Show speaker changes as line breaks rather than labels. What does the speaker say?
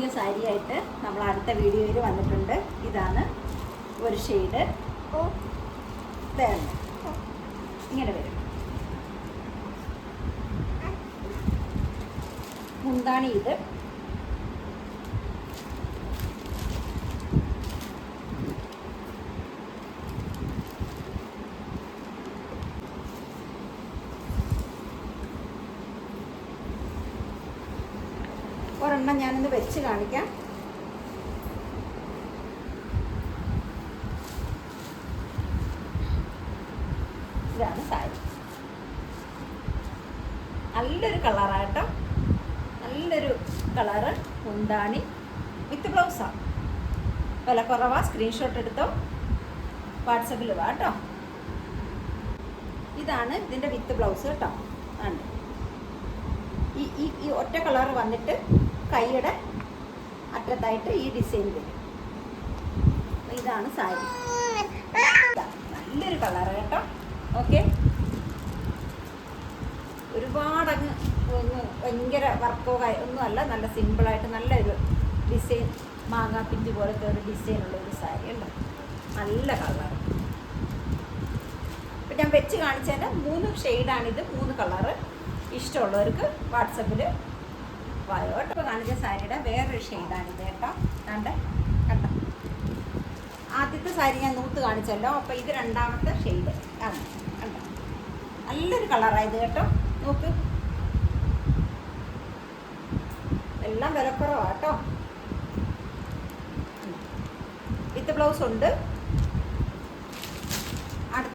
പുതിയ സാരിയായിട്ട് നമ്മൾ അടുത്ത വീഡിയോയിൽ വന്നിട്ടുണ്ട്. ഇതാണ് ഒരു ഷെയ്ഡ്. തേർന്ന് ഇങ്ങനെ വരും. മുന്താണി ഇത്. ഒരെണ്ണം ഞാനൊന്ന് വെച്ച് കാണിക്കാം. ഇതാണ് സാരി. നല്ലൊരു കളറാട്ടോ നല്ലൊരു കളറ് മുന്താണി. വിത്ത് ബ്ലൗസാണ് വില കുറവാ. സ്ക്രീൻഷോട്ട് എടുത്തോ. വാട്സപ്പിൽ വാ കേട്ടോ. ഇതാണ് ഇതിന്റെ വിത്ത് ബ്ലൗസ് കേട്ടോ. ആണ്. ഈ ഈ ഒറ്റ കളർ വന്നിട്ട് കൈയുടെ അറ്റത്തായിട്ട് ഈ ഡിസൈൻ വരും. ഇതാണ് സാരി. നല്ലൊരു കളർ കേട്ടോ. ഓക്കെ? ഒരുപാട് അങ്ങ് ഒന്ന് ഭയങ്കര വർക്കോ ഒന്നും അല്ല നല്ല സിമ്പിളായിട്ട് നല്ലൊരു ഡിസൈൻ മാങ്ങാ പിഞ്ച് പോലത്തെ ഒരു ഉള്ള ഒരു സാരി ഉണ്ട്. നല്ല കളർ. ഇപ്പം ഞാൻ വെച്ച് കാണിച്ചാൽ മൂന്ന് ഷെയ്ഡാണിത് മൂന്ന് കളറ് ഇഷ്ടമുള്ളവർക്ക് വാട്സപ്പിൽ കേട്ടോ ഇപ്പോൾ കാണിച്ച സാരിയുടെ വേറൊരു ഷെയ്ഡാണിത് കേട്ടോ. കണ്ട്? കണ്ടോ? ആദ്യത്തെ സാരി ഞാൻ നൂത്ത് കാണിച്ചല്ലോ. അപ്പോൾ ഇത് രണ്ടാമത്തെ ഷെയ്ഡ് ആണ് കണ്ടോ? നല്ലൊരു കളറായത് കേട്ടോ. നോക്ക്. എല്ലാം വിലക്കുറവാട്ടോ വിത്ത് ബ്ലൗസ് ഉണ്ട്.